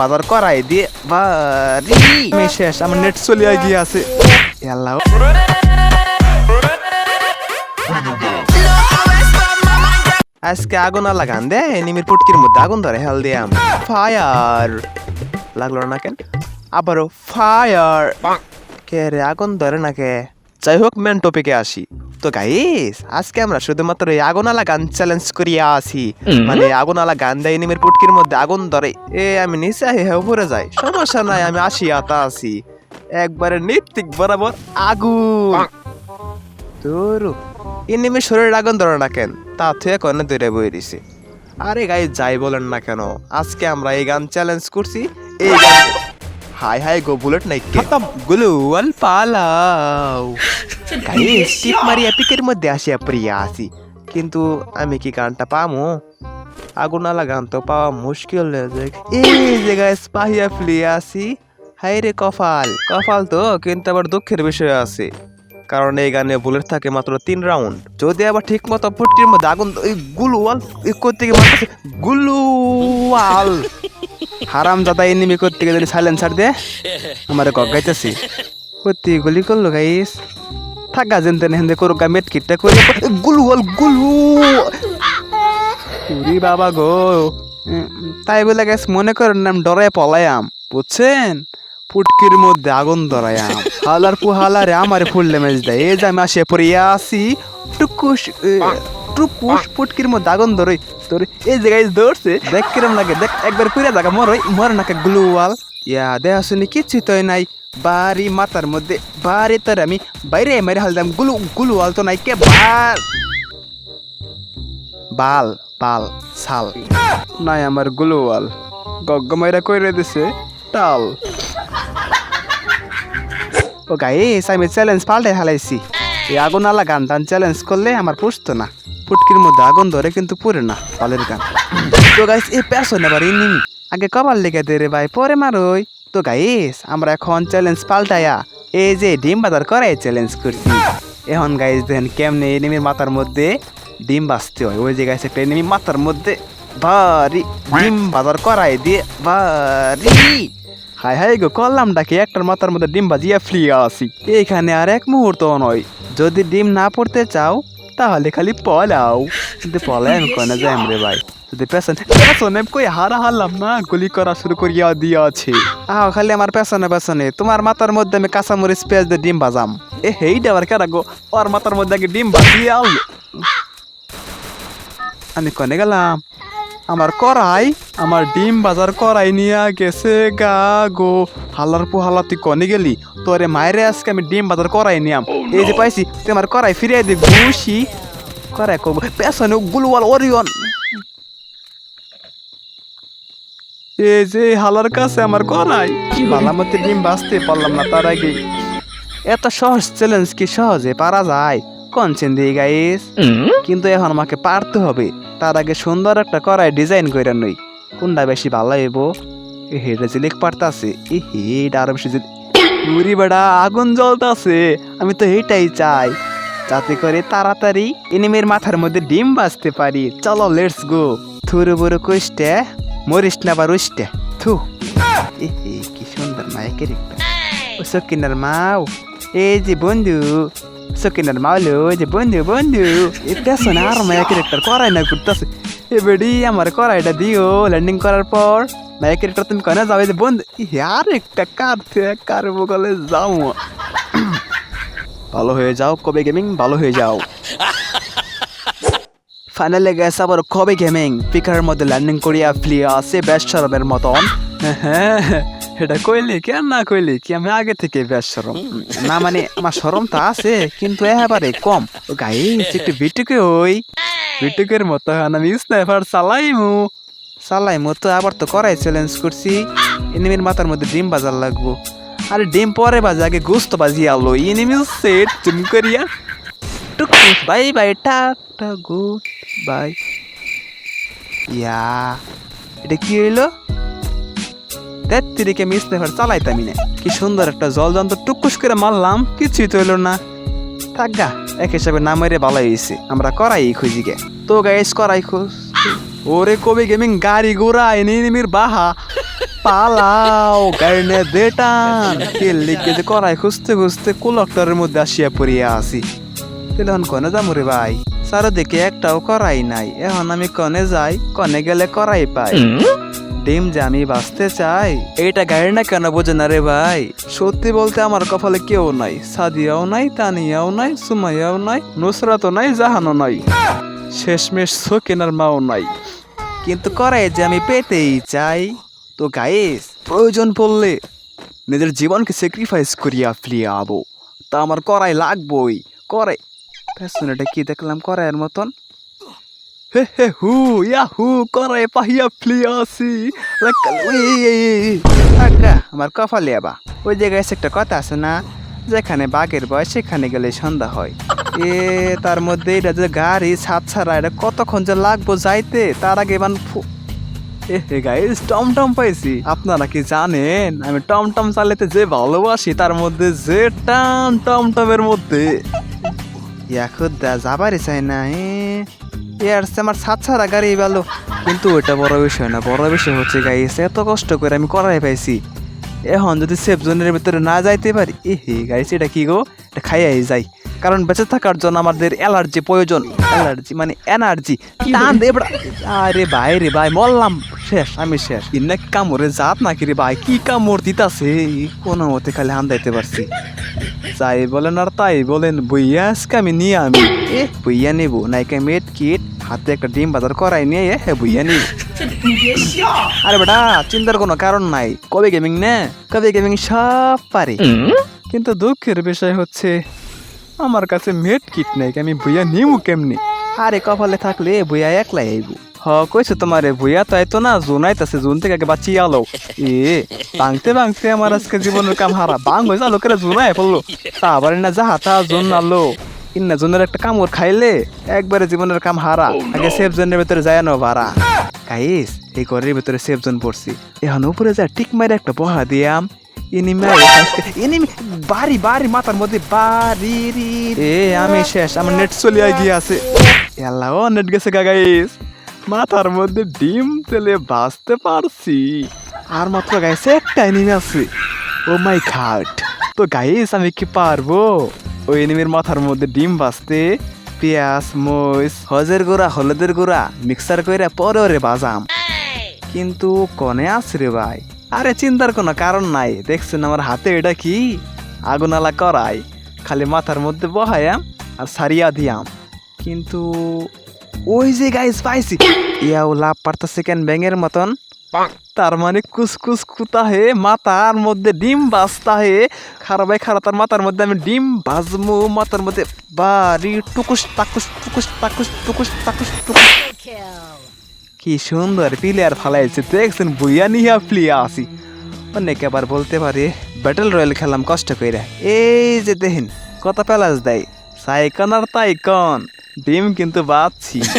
বাজার করাই দিয়ে বাড়ি। আমি শেষ আমার নেট চলিয়া গিয়ে আছে। আল্লাহ আজকে আগুন আর লাগান দে নিমির পুটকির মধ্যে আগুন ধরে হেল দিয়াম ফায়ার লাগল না কেন? আবারও ফায়ার কে রে আগুন ধরে না কে যাই হোক মেন টপিকে আসি। তো গাইস আজকে আমরা শুধুমাত্র এই আগুন আলা গান চ্যালেঞ্জ করিয়া আসি মানে আগুন আলা গান দেয় নিমের পুটকির মধ্যে আগুন ধরে। এ আমি নিচে হে উপরে যাই। সমস্যা নাই আমি আসি আতা আসি একবারে নিত্যিক বরাবর আগুন। তোর ইনিমি শরীরের আগুন ধরে না কেন? তা থেকে কনে দূরে বই দিছে। আরে গাই যাই বলেন না কেন আজকে আমরা এই গান চ্যালেঞ্জ করছি। এই গান হাই হাই গো বুলেট নাই কে গ্লুয়াল পালাও। গাইস টিপ মারি এপিকের মধ্যে আসে প্রিয়া আসি। কিন্তু আমি কি গানটা পামু? আগুনালা গান তো পাওয়া মুশকিল হয়ে যায় এই যে গাইস পাহিয়া ফ্লিয়া আসি। হাই রে কপাল। কপাল তো কিন্তু আবার দুঃখের বিষয় আছে। কারণ এই গানে বুলেট থাকে মাত্র তিন রাউন্ড। যদি আবার ঠিক মতো ফুটকির মধ্যে আগুন এই গুলুয়াল করতে গিয়ে মারতেছে গুলুয়াল হারাম দাদা এনিমি করতে গিয়ে যদি সাইলেন্সার দে। আমার গাইতেছি। সত্যি গুলি করল গাইস থাকা যেন তেন হেন্দে করো গা মেট কিটটা করে গুলুয়াল গুলু উরি বাবা গো। তাই বলে গেছ মনে করেন নাম ডরে পলায়াম বুঝছেন? ফুটকির মধ্যে আগুন ধরায়াম হালার পুহালারে আমারে ফুল ড্যামেজ দেয়। এই যে আমি আসে পড়িয়া আসি টুকুস এ, টুকুস ফুটকির মধ্যে আগুন ধরে তোর এই জায়গায় ধরছে। দেখ কিরম লাগে দেখ একবার পুরা জায়গা মরই মর নাকে গ্লুয়াল। ইয়া দেহা শুনি কিচ্ছু তো নাই। বাড়ি মাথার মধ্যে বাড়ি তোর আমি বাইরে মেরে হালদাম গুলু গুলুয়াল তো নাই কে বার বাল বাল সাল নাই আমার গুলুয়াল। গগ্গ মাইরা কইরে দিছে টাল। ও গাইস আমি চ্যালেঞ্জ পাল্টে হালাইছি এই আগুন আলা গান টান চ্যালেঞ্জ করলে আমার পুষতো না। ফুটকির মধ্যে আগুন ধরে কিন্তু পুরে না পালের গান। তো গাইস, এই পেছনে আবার ইনিমি আগে কবার লেগে দে রে ভাই, পরে মারোই। তো গাইস, আমরা এখন চ্যালেঞ্জ পাল্টায়া এই যে ডিম বাজার করাই চ্যালেঞ্জ করছি। এখন গাইস দেখেন কেমনে এনিমির মাথার মধ্যে ডিম বাজতে হয়। ওই যে গাইস একটা এনিমি মাথার মধ্যে ভারী ডিম বাজার করাই দিয়ে ভারী। হাই হাই গো করলাম ডাকি একটার মাথার মধ্যে ডিম বাজিয়া ফ্রি আসি এখানে আর এক মুহূর্ত নয়। যদি ডিম না পড়তে চাও, তাহলে খালি পলাও। কিন্তু আমি কনে যাই রে ভাই। যদি পেছনে পেছনে কই হারা হারলাম না? গুলি করা শুরু করিয়া দিয়াছে। আহ, খালি আমার পেছনে পেছনে। তোমার মাথার মধ্যে আমি কাঁচামরিচ, পেঁয়াজ দিয়ে ডিম বাজাম এ হেইটা আবার কেন গো? ওর মাথার মধ্যে ডিম বাজিয়ে আমি কনে গেলাম? আমার করাই আমার ডিম বাজার করাই নিয়ে গেছে গা গো। হালার পু কনে গেলি? তোরে মায়েরে আজকে আমি ডিম বাজার করাই নিয়াম। এই যে পাইছি তুই আমার করাই ফিরিয়ে দি ঘুষি। করাই কব পেছনে গুলওয়াল ওরিয়ন। এই যে হালার কাছে আমার করাই মালামতি ডিম বাঁচতে পারলাম না তার আগে। এত সহজ চ্যালেঞ্জ কি সহজে পারা যায়? কোন চিন্দি গাইস কিন্তু এখন আমাকে পারতে হবে। তার আগে সুন্দর একটা করাই ডিজাইন করে নই। কোনটা বেশি ভালো হইব? এ হেডে জিলিক পারতাছে। এ হেড আরও বেশি উরি বেড়া আগুন জ্বলতাছে। আমি তো এইটাই চাই। যাতে করে তাড়াতাড়ি এনিমের মাথার মধ্যে ডিম বাজতে পারি। চলো লেটস গো থুরু বুরু কুষ্টে মরিস না বা রুষ্টে থু। এ হে, কি সুন্দর নায়কের একটা। ও সকিনার মাও। এই যে বন্ধু সকিনার মাওলো এই যে বন্ধু বন্ধু এ পেছনে আর মায়া ক্যারেক্টার করাই না করতেছে এ বেডি আমার করাইটা দিও ল্যান্ডিং করার পর মায়া ক্যারেক্টার তুমি কেন যাবে যে বন্ধু আর একটা কার কার বগলে যাও ভালো হয়ে যাও কবে গেমিং ভালো হয়ে যাও ফাইনালে গেছে আবার কবে গেমিং পিকারের মধ্যে ল্যান্ডিং করিয়া ফ্লিয়া আছে বেশ সরমের মতন হ্যাঁ এটা কইলি কেন না কইলি কি আমি আগে থেকে বেশ সরম? না মানে আমার সরম তো আছে, কিন্তু এবারে কম। ও গাইস একটু বিটুকে ওই বিটুকের মতো এখন আমি স্নাইপার চালাইমু। চালাইমু তো আবার তো করাই চ্যালেঞ্জ করছি। এনিমির মাথার মধ্যে ডিম বাজার লাগবো। আরে ডিম পরে বাজে, আগে গোস্ত বাজিয়ে আলো। এনিমি সেট চুম করিয়া। টুক, bye bye, ta-ta good bye ইয়া, এটা কি হইল? তেত্রিকে মিস নেভার চালাইতামি না। কি সুন্দর একটা জল যন্ত্র টুকুস করে মারলাম, কিছুই তো হইল না। থাকা এক হিসাবে না মেরে ভালো হয়েছে আমরা করাই খুঁজি গে। তো গাইস করাই খুঁজ। ওরে কবি গেমিং গাড়ি ঘোড়া এনিমির বাহা। পালাও গাড়ি দে টান তেল লিখে যে করাই খুঁজতে খুঁজতে কোলক্টরের মধ্যে আসিয়া পড়িয়া আসি তেলন কনে যাব রে ভাই? চারোদিকে একটাও করাই নাই। এখন আমি কনে যাই, কনে গেলে করাই পাই। ডিম যে আমি বাঁচতে চাই এইটা গাড়ি না কেন বোঝে না রে ভাই? সত্যি বলতে আমার কপালে কেউ নাই, সাদিয়াও নাই, তানিয়াও নাই, সুমাইয়াও নাই, নুসরাতও নাই, জাহানও নাই। শেষমেশ সকিনার মাও নাই। কিন্তু করাই যে আমি পেতেই চাই। তো গাইস প্রয়োজন পড়লে নিজের জীবনকে স্যাক্রিফাইস করিয়া ফিরিয়ে আবো। তা আমার করাই লাগবই করে পেছনেটা কি দেখলাম করাইয়ের মতন? হে হে ইয়া হু, করে, পাহিয়া ফ্লিয়াসি আজ্ঞা আমার কপালে আবা ওই জায়গায় এসে একটা কথা আছে না? যেখানে বাঘের বয়, সেখানে গেলে সন্ধ্যা হয়। এ, তার মধ্যে এটা যে গাড়ি, ছাদ ছাড়া, এটা কতক্ষণ যে লাগবো যাইতে, তার আগে এবার এ, হে গাইস টমটম পাইছি। আপনারা কি জানেন? আমি টমটম চালাতে যে ভালোবাসি, তার মধ্যে যে টান টমটমের মধ্যে। ইয়াকুদ্দা যাবারই চাই না ইয়ার আমার সাত ছাড়া গাড়ি ভালো কিন্তু ওইটা বড় বিষয় না, বড় বিষয় হচ্ছে গাইস, এত কষ্ট করে আমি করাই পাইছি। এখন যদি সেফ জোনের ভিতরে না যাইতে পারি এ হে গাইস, এটা কি গো? এটা খাইয়াই যাই। কারণ বেঁচে থাকার জন্য আমাদের অ্যালার্জি প্রয়োজন। অ্যালার্জি মানে এনার্জি আরে ভাই রে ভাই, মরলাম। শেষ, আমি শেষ। ইন্না কামড়ে জাত নাকি রে ভাই, কি কামড় দিতাছে? কোনো মতে খালি হান্দাইতে পারছি। যাই বলেন আর তাই বলেন, বইয়া আজকে আমি নিয়ে আমি। এ বইয়া নেব, নাইকা মেট, কিট হাতে একটা ডিম বাজার করাই নিয়ে হ্যাঁ বইয়া নিব আরে বেটা, চিন্তার কোনো কারণ নাই। কবে গেমিং না? কবে গেমিং সব পারে। কিন্তু দুঃখের বিষয় হচ্ছে, আমার কাছে মেট কিট নেই, আমি বইয়া নিমু কেমনি? আরে কপালে থাকলে বইয়া একলাই আইব। হ, কইছো তোমারে, বইয়া তাই তো না, জোন আইতাছে, জোন থেকে আগে বাঁচিয়ে আলো। এ, ভাঙতে ভাঙতে আমার আজকে জীবনের কাম হারা, বাং হয়ে যালো করে, জোন আয় পড়ল। তা আবার না যাহা তা জোন আলো। ইন্না জোনের একটা কামড় খাইলে একবারে জীবনের কাম হারা আগে সেফ জোনের ভিতরে যায় না ভাড়া গাইস এই ঘরের ভিতরে সেফ জোন পড়ছি এখন উপরে যা টিক মারে একটা বহা দিয়াম এনিমি এনিমি বাড়ি বাড়ি মাথার মধ্যে বাড়ি রি এ আমি শেষ আমার নেট গিয়ে আছে নেট গেছে গা গাইস মাথার মধ্যে ডিম তেলে বাঁচতে পারছি আর মাত্র গাইস একটা এনিমি আছে ও মাই ঘাট তো গাইস আমি কি পারব ওই এনিমির মাথার মধ্যে ডিম বাঁচতে পেঁয়াজ, মরিচ, হজের গুঁড়া, হলুদের গুঁড়া মিক্সার করে পরে ওরে বাজাম কিন্তু কনে আছে রে ভাই? আরে চিন্তার কোনো কারণ নাই। দেখছেন আমার হাতে এটা কি? আগুনালা করাই। খালি মাথার মধ্যে বহায়াম আর সারিয়া দিয়াম। কিন্তু ওই যে গাইস পাইছি ইয়াও লাভ পারতেছে কেন ব্যাঙের মতন? তার মানে কুসকুস কুতা হে মাথার মধ্যে ডিম বাজতা হে। খারাপ ভাই খারাপ তার মাথার মধ্যে আমি ডিম বাজমু। মাথার মধ্যে বাড়ি টুকুস টাকুস টুকুস টাকুস টুকুস টাকুস টুকুস। কি সুন্দর প্লেয়ার ফালাইছে দেখছেন বুইয়া নিয়া প্লিয়া আসি অনেকে আবার বলতে পারে ব্যাটেল রয়্যাল খেলাম কষ্ট কইরা। এই যে দেখেন কত প্যালাস দেয়। সাইকন আর তাইকন ডিম কিন্তু বাঁচছি।